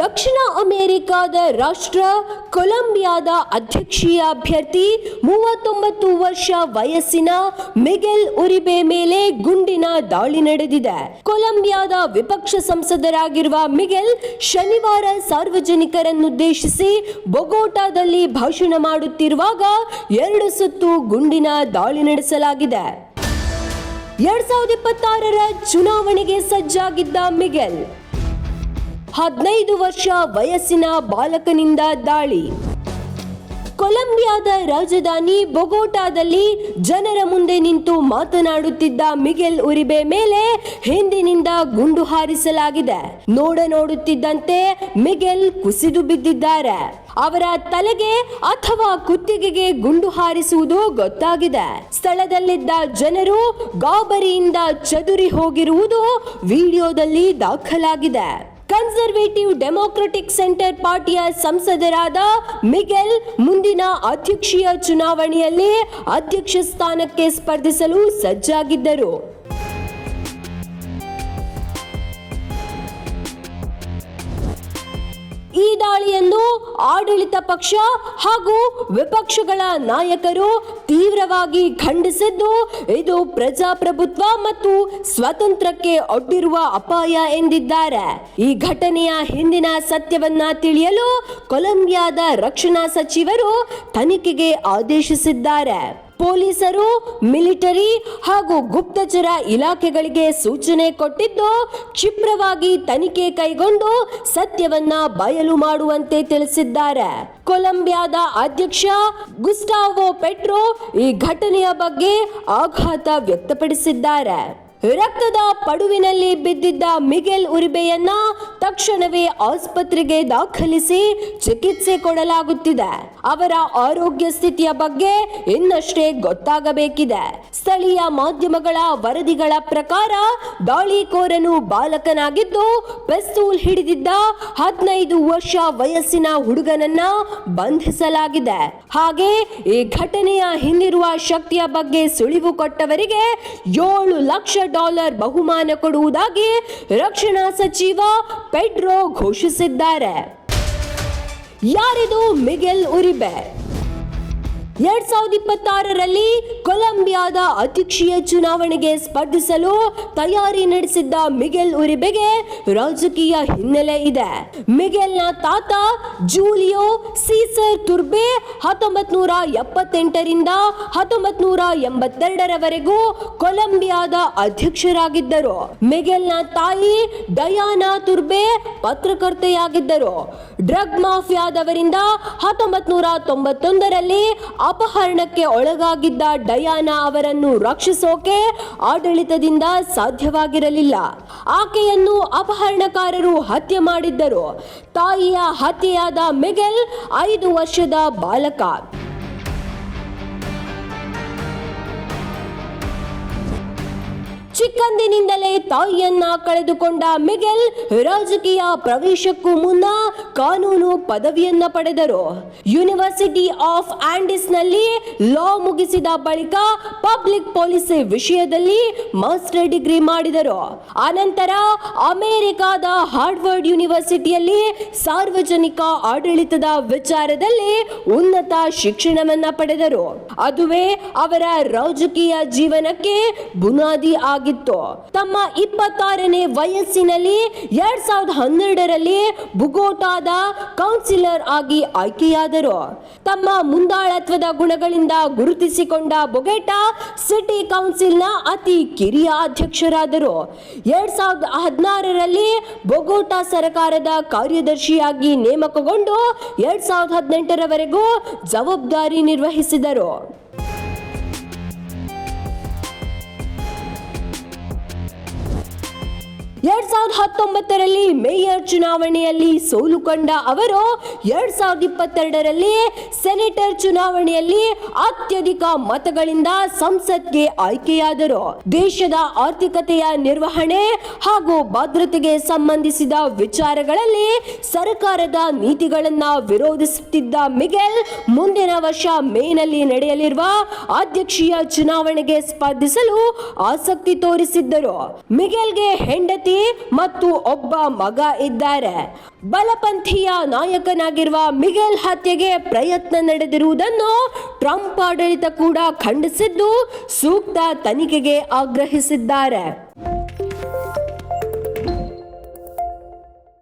ದಕ್ಷಿಣ ಅಮೆರಿಕಾದ ರಾಷ್ಟ್ರ ಕೊಲಂಬಿಯಾದ ಅಧ್ಯಕ್ಷೀಯ ಅಭ್ಯರ್ಥಿ, ಮೂವತ್ತೊಂಬತ್ತು ವರ್ಷ ವಯಸ್ಸಿನ ಮಿಗೆಲ್ ಉರಿಬೆ ಮೇಲೆ ಗುಂಡಿನ ದಾಳಿ ನಡೆದಿದೆ. ಕೊಲಂಬಿಯಾದ ವಿಪಕ್ಷ ಸಂಸದರಾಗಿರುವ ಮಿಗೆಲ್ ಶನಿವಾರ ಸಾರ್ವಜನಿಕರನ್ನುದ್ದೇಶಿಸಿ ಬೊಗೋಟಾದಲ್ಲಿ ಭಾಷಣ ಮಾಡುತ್ತಿರುವಾಗ ಎರಡು ಸುತ್ತು ಗುಂಡಿನ ದಾಳಿ ನಡೆಸಲಾಗಿದೆ. ಎರಡ್ ಸಾವಿರದ ಇಪ್ಪತ್ತಾರರ ಚುನಾವಣೆಗೆ ಸಜ್ಜಾಗಿದ್ದ ಮಿಗೆಲ್ ಹದಿನೈದು ವರ್ಷ ವಯಸ್ಸಿನ ಬಾಲಕನಿಂದ ದಾಳಿ. ಕೊಲಂಬಿಯಾದ ರಾಜಧಾನಿ ಬೊಗೋಟಾದಲ್ಲಿ ಜನರ ಮುಂದೆ ನಿಂತು ಮಾತನಾಡುತ್ತಿದ್ದ ಮಿಗೆಲ್ ಉರಿಬೆ ಮೇಲೆ ಹಿಂದಿನಿಂದ ಗುಂಡು ಹಾರಿಸಲಾಗಿದೆ. ನೋಡ ನೋಡುತ್ತಿದ್ದಂತೆ ಮಿಗೆಲ್ ಕುಸಿದು ಬಿದ್ದಿದ್ದಾರೆ. ಅವರ ತಲೆಗೆ ಅಥವಾ ಕುತ್ತಿಗೆಗೆ ಗುಂಡು ಹಾರಿಸುವುದು ಗೊತ್ತಾಗಿದೆ. ಸ್ಥಳದಲ್ಲಿದ್ದ ಜನರು ಗಾಬರಿಯಿಂದ ಚದುರಿ ಹೋಗಿರುವುದು ವಿಡಿಯೋದಲ್ಲಿ ದಾಖಲಾಗಿದೆ. ಕನ್ಸರ್ವೇಟಿವ್ ಡೆಮೊಕ್ರೆಟಿಕ್ ಸೆಂಟರ್ ಪಾರ್ಟಿಯ ಸಂಸದರಾದ ಮಿಗೆಲ್ ಮುಂದಿನ ಅಧ್ಯಕ್ಷೀಯ ಚುನಾವಣೆಯಲ್ಲಿ ಅಧ್ಯಕ್ಷ ಸ್ಥಾನಕ್ಕೆ ಸ್ಪರ್ಧಿಸಲು ಸಜ್ಜಾಗಿದ್ದರು ಈ ದಾಳಿಯನ್ನು ಆಡಳಿತ ಪಕ್ಷ ಹಾಗೂ ವಿಪಕ್ಷಗಳ ನಾಯಕರು ತೀವ್ರವಾಗಿ ಖಂಡಿಸಿದ್ದು, ಇದು ಪ್ರಜಾಪ್ರಭುತ್ವ ಮತ್ತು ಸ್ವಾತಂತ್ರ್ಯಕ್ಕೆ ಒಡ್ಡಿರುವ ಅಪಾಯ ಎಂದಿದ್ದಾರೆ. ಈ ಘಟನೆಯ ಹಿಂದಿನ ಸತ್ಯವನ್ನ ತಿಳಿಯಲು ಕೊಲಂಬಿಯಾದ ರಕ್ಷಣಾ ಸಚಿವರು ತನಿಖೆಗೆ ಆದೇಶಿಸಿದ್ದಾರೆ. ಪೊಲೀಸರು, ಮಿಲಿಟರಿ ಹಾಗೂ ಗುಪ್ತಚರ ಇಲಾಖೆಗಳಿಗೆ ಸೂಚನೆ ಕೊಟ್ಟಿದ್ದು, ಕ್ಷಿಪ್ರವಾಗಿ ತನಿಖೆ ಕೈಗೊಂಡು ಸತ್ಯವನ್ನ ಬಯಲು ಮಾಡುವಂತೆ ತಿಳಿಸಿದ್ದಾರೆ. ಕೊಲಂಬಿಯಾದ ಅಧ್ಯಕ್ಷ ಗುಸ್ಟಾವೋ ಪೆಟ್ರೋ ಈ ಘಟನೆಯ ಬಗ್ಗೆ ಆಘಾತ ವ್ಯಕ್ತಪಡಿಸಿದ್ದಾರೆ. ರಕ್ತದ ಪಡುವಿನಲ್ಲಿ ಬಿದ್ದಿದ್ದ ಮಿಗೆಲ್ ಉರಿಬೆಯನ್ನ ತಕ್ಷಣವೇ ಆಸ್ಪತ್ರೆಗೆ ದಾಖಲಿಸಿ ಚಿಕಿತ್ಸೆ ಕೊಡಲಾಗುತ್ತಿದೆ. ಅವರ ಆರೋಗ್ಯ ಸ್ಥಿತಿಯ ಬಗ್ಗೆ ಇನ್ನಷ್ಟೇ ಗೊತ್ತಾಗಬೇಕಿದೆ. ಸ್ಥಳೀಯ ಮಾಧ್ಯಮಗಳ ವರದಿಗಳ ಪ್ರಕಾರ ದಾಳಿಕೋರನು ಬಾಲಕನಾಗಿದ್ದು, ಪೆಸ್ತೂಲ್ ಹಿಡಿದಿದ್ದ ಹದಿನೈದು ವರ್ಷ ವಯಸ್ಸಿನ ಹುಡುಗನನ್ನ ಬಂಧಿಸಲಾಗಿದೆ. ಹಾಗೆ ಈ ಘಟನೆಯ ಹಿಂದಿರುವ ಶಕ್ತಿಯ ಬಗ್ಗೆ ಸುಳಿವು ಕೊಟ್ಟವರಿಗೆ ಏಳು ಲಕ್ಷ ಡಾಲರ್ ಬಹುಮಾನ ಕೊಡುವುದಾಗಿ ರಕ್ಷಣಾ ಸಚಿವ ಪೆಡ್ರೋ ಘೋಷಿಸಿದ್ದಾರೆ. ಯಾರಿದು ಮಿಗೆಲ್ ಉರಿಬೆ? ಎರಡ್ ಸಾವಿರದ ಇಪ್ಪತ್ತಾರರಲ್ಲಿ ಕೊಲಂಬಿಯಾದ ಅಧ್ಯಕ್ಷೀಯ ಚುನಾವಣೆಗೆ ಸ್ಪರ್ಧಿಸಲು ತಯಾರಿ ನಡೆಸಿದ್ದ ಮಿಗೆಲ್ ಉರಿಬೆಗೆ ರಾಜಕೀಯ ಹಿನ್ನೆಲೆ ಇದೆ. ಮಿಗೆಲ್ನ ತಾತ ಜೂಲಿಯೋ ಸೀಸರ್ ತುರ್ಬೆ ಹತ್ತೊಂಬತ್ ನೂರ ಎಪ್ಪತ್ತೆಂಟರಿಂದ ಹತ್ತೊಂಬತ್ ನೂರ ಎಂಬತ್ತೆರಡರವರೆಗೂ ಕೊಲಂಬಿಯಾದ ಅಧ್ಯಕ್ಷರಾಗಿದ್ದರು. ಮಿಗೆಲ್ನ ತಾಯಿ ಡಯಾನಾ ತುರ್ಬೆ ಪತ್ರಕರ್ತೆಯಾಗಿದ್ದರು. ಡ್ರಗ್ ಮಾಫಿಯಾದವರಿಂದ ಹತ್ತೊಂಬತ್ ನೂರ ತೊಂಬತ್ತೊಂದರಲ್ಲಿ ಅಪಹರಣಕ್ಕೆ ಒಳಗಾಗಿದ್ದ ಡಯಾನಾ ಅವರನ್ನು ರಕ್ಷಿಸೋಕೆ ಆಡಳಿತದಿಂದ ಸಾಧ್ಯವಾಗಿರಲಿಲ್ಲ. ಆಕೆಯನ್ನು ಅಪಹರಣಕಾರರು ಹತ್ಯೆ ಮಾಡಿದ್ದರು. ತಾಯಿಯ ಹತ್ಯೆಯಾದ ಮಿಗೆಲ್ ಐದು ವರ್ಷದ ಬಾಲಕ ಚಿಕ್ಕಂದಿನಿಂದಲೇ ತಾಯಿಯನ್ನ ಕಳೆದುಕೊಂಡ ಮಿಗೆಲ್ ರಾಜಕೀಯ ಪ್ರವೇಶಕ್ಕೂ ಮುನ್ನ ಕಾನೂನು ಪದವಿಯನ್ನ ಪಡೆದರು. ಯೂನಿವರ್ಸಿಟಿ ಆಫ್ ಆಂಡಿಸ್ನಲ್ಲಿ ಲಾ ಮುಗಿಸಿದ ಬಳಿಕ ಪಬ್ಲಿಕ್ ಪಾಲಿಸಿ ವಿಷಯದಲ್ಲಿ ಮಾಸ್ಟರ್ ಡಿಗ್ರಿ ಮಾಡಿದರು. ಆನಂತರ ಅಮೆರಿಕಾದ ಹಾರ್ವರ್ಡ್ ಯೂನಿವರ್ಸಿಟಿಯಲ್ಲಿ ಸಾರ್ವಜನಿಕ ಆಡಳಿತದ ವಿಚಾರದಲ್ಲಿ ಉನ್ನತ ಶಿಕ್ಷಣವನ್ನ ಪಡೆದರು. ಅದುವೇ ಅವರ ರಾಜಕೀಯ ಜೀವನಕ್ಕೆ ಬುನಾದಿ ಆಗಿತ್ತು. ತಮ್ಮ ಇಪ್ಪತ್ತಾರನೇ ವಯಸ್ಸಿನಲ್ಲಿ ಎರಡ್ ಸಾವಿರದ ಹನ್ನೆರಡರಲ್ಲಿ ಬುಗೋಟಾದ ಕೌನ್ಸಿಲರ್ ಆಗಿ ಆಯ್ಕೆಯಾದರು. ತಮ್ಮ ಮುಂದಾಳತ್ವದ ಗುಣಗಳಿಂದ ಗುರುತಿಸಿಕೊಂಡ ಬೊಗೆಟಾ ಸಿಟಿ ಕೌನ್ಸಿಲ್ನ ಅತಿ ಕಿರಿಯ ಅಧ್ಯಕ್ಷರಾದರು. ಎರಡ್ ಸಾವಿರದ ಹದಿನಾರರಲ್ಲಿ ಬೊಗೋಟಾ ಸರ್ಕಾರದ ಕಾರ್ಯದರ್ಶಿಯಾಗಿ ನೇಮಕಗೊಂಡು ಎರಡ್ ಸಾವಿರದ ಹದಿನೆಂಟರವರೆಗೂ ಜವಾಬ್ದಾರಿ ನಿರ್ವಹಿಸಿದರು. ಸಾವಿರದ ಹತ್ತೊಂಬತ್ತರಲ್ಲಿ ಮೇಯರ್ ಚುನಾವಣೆಯಲ್ಲಿ ಸೋಲು ಕಂಡ ಅವರು ಎರಡ್ ಸಾವಿರದ ಇಪ್ಪತ್ತೆರಡರಲ್ಲಿ ಸೆನೆಟರ್ ಚುನಾವಣೆಯಲ್ಲಿ ಅತ್ಯಧಿಕ ಮತಗಳಿಂದ ಸಂಸತ್ಗೆ ಆಯ್ಕೆಯಾದರು. ದೇಶದ ಆರ್ಥಿಕತೆಯ ನಿರ್ವಹಣೆ ಹಾಗೂ ಭದ್ರತೆಗೆ ಸಂಬಂಧಿಸಿದ ವಿಚಾರಗಳಲ್ಲಿ ಸರ್ಕಾರದ ನೀತಿಗಳನ್ನ ವಿರೋಧಿಸುತ್ತಿದ್ದ ಮಿಗೆಲ್ ಮುಂದಿನ ವರ್ಷ ಮೇನಲ್ಲಿ ನಡೆಯಲಿರುವ ಅಧ್ಯಕ್ಷೀಯ ಚುನಾವಣೆಗೆ ಸ್ಪರ್ಧಿಸಲು ಆಸಕ್ತಿ ತೋರಿಸಿದ್ದರು. ಮಿಗೆಲ್ಗೆ ಹೆಂಡತಿ ಮತ್ತು ಒಬ್ಬ ಮಗ ಇದ್ದಾರೆ. ಬಲಪಂಥೀಯ ನಾಯಕನಾಗಿರುವ ಮಿಗೆಲ್ ಹತ್ಯೆಗೆ ಪ್ರಯತ್ನ ನಡೆದಿರುವುದನ್ನು ಟ್ರಂಪ್ ಆಡಳಿತ ಕೂಡ ಖಂಡಿಸಿದ್ದು, ಸೂಕ್ತ ತನಿಖೆಗೆ ಆಗ್ರಹಿಸಿದ್ದಾರೆ.